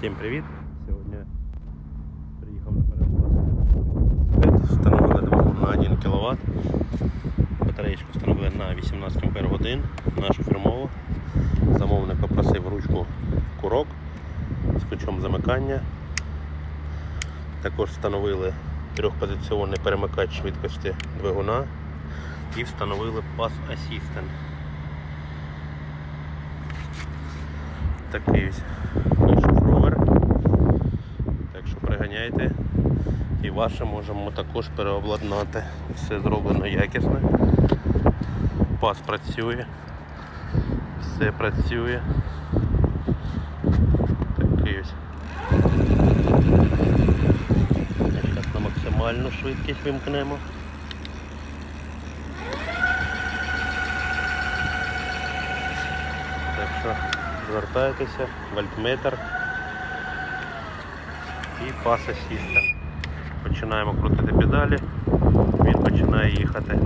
Всім привіт! Сьогодні приїхав на переплату. Встановили двигун на 1 кВт. Батареєчку встановили на 18 Ампер годин. Нашу фірмову. Замовник попросив ручку курок з ключом замикання. Також встановили трьохпозиційний перемикач швидкості двигуна і встановили Pass Assistant. Такий ось. Так і ваше можемо також переобладнати. Все зроблено якісно. Пас працює, все працює. Такий ось. Зараз на максимальну швидкість вимкнемо. Так що звертайтеся, вольтметр і пас асістент. Починаємо крутити педалі, він починає їхати.